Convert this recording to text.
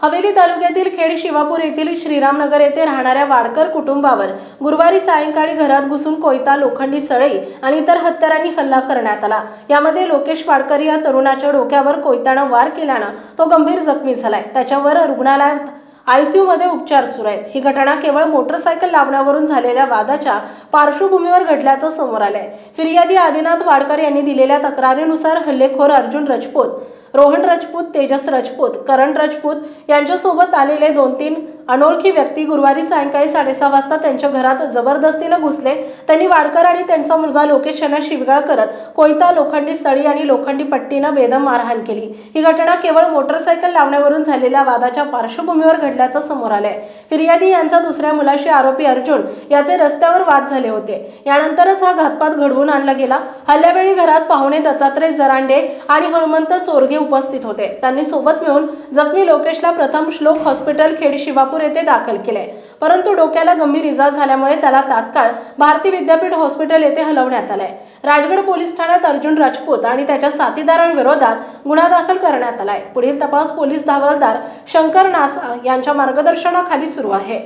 हवेली तालुक्यातील खेड शिवापूर येथील श्रीरामनगर येथे राहणाऱ्या वाडकर कुटुंबावर गुरुवारी सायंकाळी घरात घुसून कोयता लोखंडी सळई आणि इतर हत्यारांनी हल्ला करण्यात आला. यामध्ये लोकेश वाडकर या तरुणाच्या डोक्यावर कोयतानं वार केल्यानं तो गंभीर जखमी झालाय. त्याच्यावर रुग्णालयात आयसीयू मध्ये उपचार सुरू आहेत. ही घटना केवळ मोटरसायकल लावण्यावरून झालेल्या वादाच्या पार्श्वभूमीवर घडल्याचं समोर आलंय. फिर्यादी आदिनाथ वाडकर यांनी दिलेल्या तक्रारीनुसार हल्लेखोर अर्जुन रजपूत रोहन राजपूत तेजस राजपूत करण राजपूत यांच्यासोबत आलेले दोन तीन अनोळखी व्यक्ती गुरुवारी सायंकाळी साडेसहा वाजता त्यांच्या घरात जबरदस्तीनं घुसले. त्यांनी वाडकर आणि त्यांचा मुलगा लोकेश यांना शिवगाळ करत कोयता लोखंडी सळी आणि लोखंडी पट्टीनं बेदम मारहाण केली. ही घटना केवळ मोटरसायकल लावण्यावरून झालेल्या वादाच्या पार्श्वभूमीवर घडल्याचं समोर आलंय. फिर्यादी यांचा दुसऱ्या मुलाशी आरोपी अर्जुन याचे रस्त्यावर वाद झाले होते. यानंतरच हा घातपात घडवून आणला गेला. हल्ल्यावेळी घरात पाहुणे दत्तात्रय जरांडे आणि हनुमंत चोरगे उपस्थित होते. त्यांनी सोबत मिळून जखमी लोकेशला प्रथम श्लोक हॉस्पिटल खेड शिवापूर येथे दाखल केले परंतु डोक्याला गंभीर इजा झाल्यामुळे त्याला तात्काळ भारती विद्यापीठ हॉस्पिटल येथे हलवण्यात आलाय. राजगड पोलीस ठाण्यात अर्जुन राजपूत आणि त्याच्या साथीदारांविरोधात गुन्हा दाखल करण्यात आलाय. पुढील तपास पोलीस हवालदार शंकर नासा यांच्या मार्गदर्शनाखाली सुरू आहे.